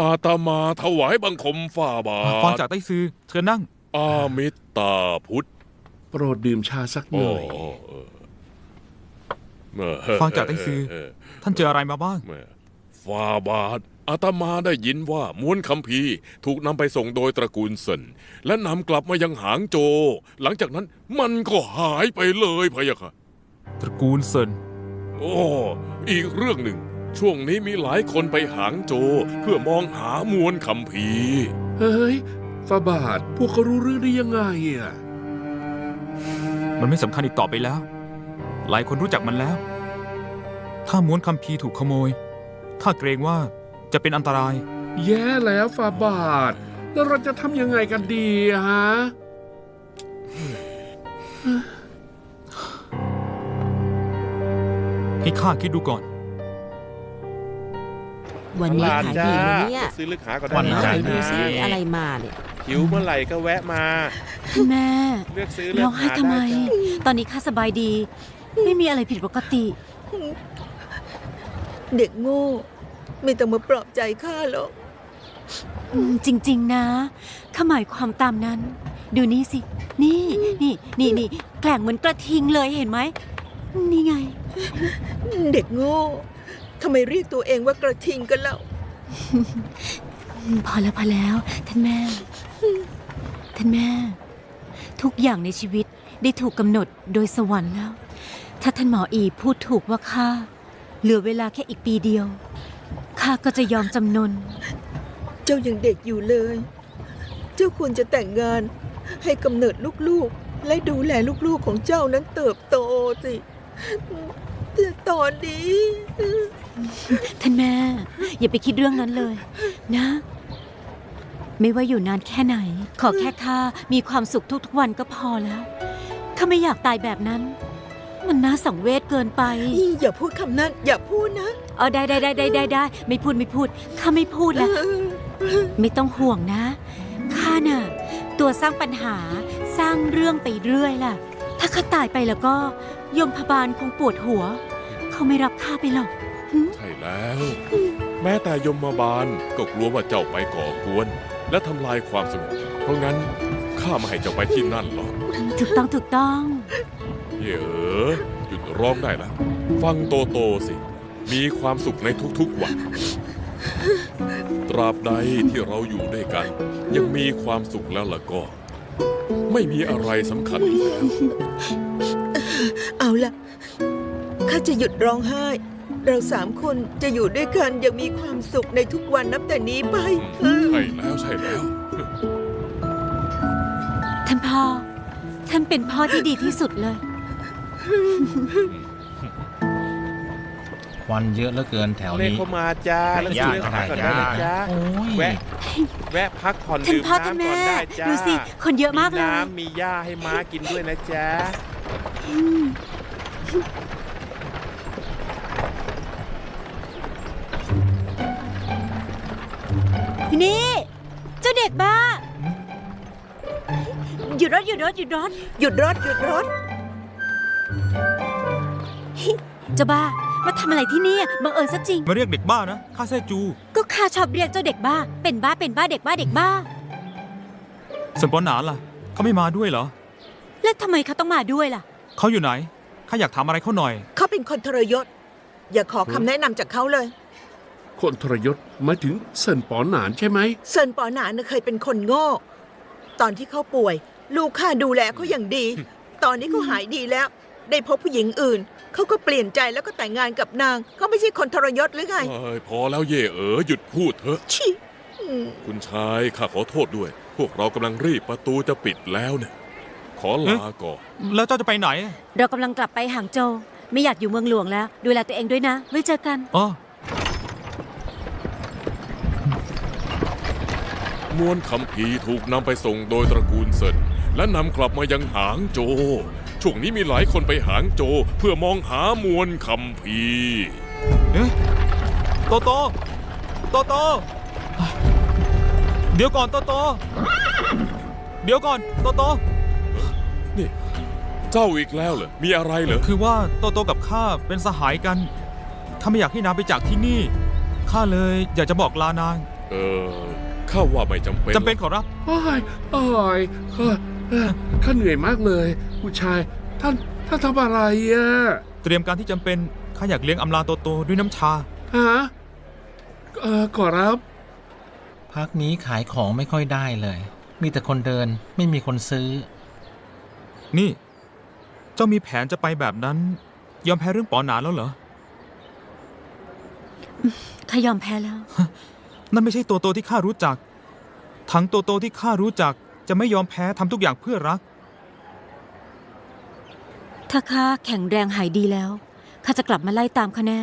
อาตมาถวายบังคมฝ่าบาฟังทจากไต้ซือเชิญนั่ง อามิตตาพุทธโปรดดื่มชาสักหโอ้น่อยโอ้เออเออฟังจากไต้ซือเออท่านเจออะไรมาบ้างแม่ฝ่าบาทอาตมาได้ยินว่าม้วนคัมภีร์ถูกนำไปส่งโดยตระกูลเซินและนำกลับมายังหางโจ หลังจากนั้นมันก็หายไปเลยพะยะค่ะ ตระกูลเซิน โอ้ อีกเรื่องหนึ่ง ช่วงนี้มีหลายคนไปหางโจเพื่อมองหามวลคัมภีร์เฮ้ยฟาบาทพวกเขารู้เรื่องได้ยังไงอะ มันไม่สำคัญอีกต่อไปแล้ว หลายคนรู้จักมันแล้ว ถ้าม้วนคัมภีร์ถูกขโมยข้าเกรงว่าจะเป็นอันตราย แย่แล้วฟาบาท แล้วเราจะทำยังไงกันดีอะฮะให้ข้าคิดดูก่อน วันนี้ขายดีไหมเนี่ยซื้อลึกหาก่อนวันได้ไหนนะดูซิอะไรมาเนี่ยหิวเมื่อไหร่ก็แวะมาแม่เลือกซื้อเลือกร้องไห้หาทำไมได้จ้ะตอนนี้ข้าสบายดี ไม่มีอะไรผิดปกติ เด็กโง่ไม่ต้องมาปลอบใจข้าหรอกอืมจริง ๆ นะข้าหมายความตามนั้น ดูนี่สิ นี่นี่นี่นี่แกล่งเหมือนกระทิงเลยเห็นไหมนี่ไง เด็กโง่ ทำไมเรียกตัวเองว่ากระทิงกันเล่าอืมพอแล้วพอแล้ว ท่านแม่ ท่านแม่ ทุกอย่างในชีวิตได้ถูกกำหนดโดยสวรรค์แล้ว ถ้าท่านหมออีพูดถูกว่าข้าเหลือเวลาแค่อีกปีเดียวข้าก็จะยอมจำนน เจ้ายังเด็กอยู่เลย เจ้าควรจะแต่งงาน ให้กำเนิดลูกๆ และดูแลลูกๆของเจ้านั้นเติบโตสิ แต่ตอนนี้ ท่านแม่ อย่าไปคิดเรื่องนั้นเลย นะ ไม่ว่าอยู่นานแค่ไหน ขอแค่ข้ามีความสุขทุกๆวันก็พอแล้วข้าไม่อยากตายแบบนั้น มันน่าสังเวชเกินไป อย่าพูดคำนั้น อย่าพูดนะเออได้ได้ได้ได้ได้ได้ไม่พูดไม่พูดข้าไม่พูดแล้ว ไม่ต้องห่วงนะข้าน่ะ ตัวสร้างปัญหาสร้างเรื่องไปเรื่อยล่ะ ถ้าข้าตายไปแล้วก็ยมพบาลคงปวดหัว เขาไม่รับข้าไปหรอกหึใช่แล้ว แม้แต่ยมบาลก็กลัวว่าเจ้าไปก่อกวน และทำลายความสงบเพราะงั้นข้าไม่ให้เจ้าไปที่นั่นหรอกถูกต้องถูกต้องเย่เออหยุดร้องได้แล้วฟังโตโตสิ มีความสุขในทุกๆวัน ตราบใดที่เราอยู่ด้วยกัน ยังมีความสุขแล้วล่ะก็ ไม่มีอะไรสำคัญอีกแล้ว เอาล่ะข้าจะหยุดร้องไห้ เราสามคนจะอยู่ด้วยกันอยังมีความสุขในทุกวันนับแต่นี้ไปอืมใช่แล้วใช่แล้ว ท่านพ่อ ท่านเป็นพ่อที่ดีที่สุดเลย ควันเยอะเหลือเกินแถวเลขนี้ เข้ามาจ้าแล้วซื้อเลือกหาก่อนได้นะจ้าโอ้ยแวะแวะพักผ่อนท่านดื่มพ่อท่านน้ำก่แม่อนได้จ้าดูสิ คนเยอะมากเลยน้ำมีหญ้าให้ม้ากินด้วยนะจ๊ะอืมนี่เจ้าเด็กบ้า หยุดรถหยุดรถหยุดรถหยุดรถหยุดรถเจ้าบ้า มาทำอะไรที่นี่บังเอิญซะจริง มาเรียกเด็กบ้านะข้าแซ่จู ก็ข้าชอบเรียกเจ้าเด็กบ้า เป็นบ้าเป็นบ้าเด็กบ้าเด็กบ้าส่วนปอนหนานล่ะเขาไม่มาด้วยเหรอ แล้วทำไมเขาต้องมาด้วยล่ะ เขาอยู่ไหนข้าอยากถามอะไรเขาหน่อย เขาเป็นคนทรยศ อย่าขอคำแนะนำจากเขาเลย คนทรยศหมายถึงเซินปอหนานใช่ไหม เซินปอหนานน่ะเคยเป็นคนโง่ ตอนที่เขาป่วย ลูกข้าดูแลเขาอย่างดี ตอนนี้เขาหายดีแล้ว ได้พบผู้หญิงอื่น เขาก็เปลี่ยนใจแล้วก็แต่งงานกับนาง เขาไม่ใช่คนทรยศหรือไง เอ้ยพอแล้วเย่เอ๋อหยุดพูดเถอะ ชิอืมคุณชายข้าขอโทษด้วย พวกเรากำลังรีบประตูจะปิดแล้วเนี่ยขอลาก่อน แล้วเจ้าจะไปไหนเรากำลังกลับไปหางโจวไม่อยากอยู่เมืองหลวงแล้ว ดูแลตัวเองด้วยนะ ไว้เจอกัน อ๋อมวลคำพีร์ถูกนำไปส่งโดยตระกูลเซินและนำกลับมายังหางโจ ช่วงนี้มีหลายคนไปหางโจเพื่อมองหามวลคำพีร์เอ๊ะโตโต โตโต เดี๋ยวก่อนโตโต เดี๋ยวก่อนโตโต นี่ เจ้าอีกแล้วเหรอ มีอะไรเหรอ คือว่าโตโตกับข้าเป็นสหายกันข้าไม่อยากให้นางไปจากที่นี่ ข้าเลยอยากจะบอกลานาง เออ ข้าว่าไม่จำเป็นจำเป็นขอรับโอ้ยโอ้ย ข้าข้าเหนื่อยมากเลยผู้ชายท่านท่านทำอะไรอะเตรียมการที่จำเป็นข้าอยากเลี้ยงอำลาโตโตด้วยน้ำชาฮะเออขอรับ พักนี้ขายของไม่ค่อยได้เลย มีแต่คนเดินไม่มีคนซื้อ นี่ เจ้ามีแผนจะไปแบบนั้น ยอมแพ้เรื่องปอหนาแล้วเหรอข้ายอมแพ้แล้ว นั่นไม่ใช่โตโตที่ข้ารู้จัก ทั้งโตโตที่ข้ารู้จัก จะไม่ยอมแพ้ทำทุกอย่างเพื่อรัก ถ้าข้าแข็งแรงหายดีแล้วข้าจะกลับมาไล่ตามข้าแน่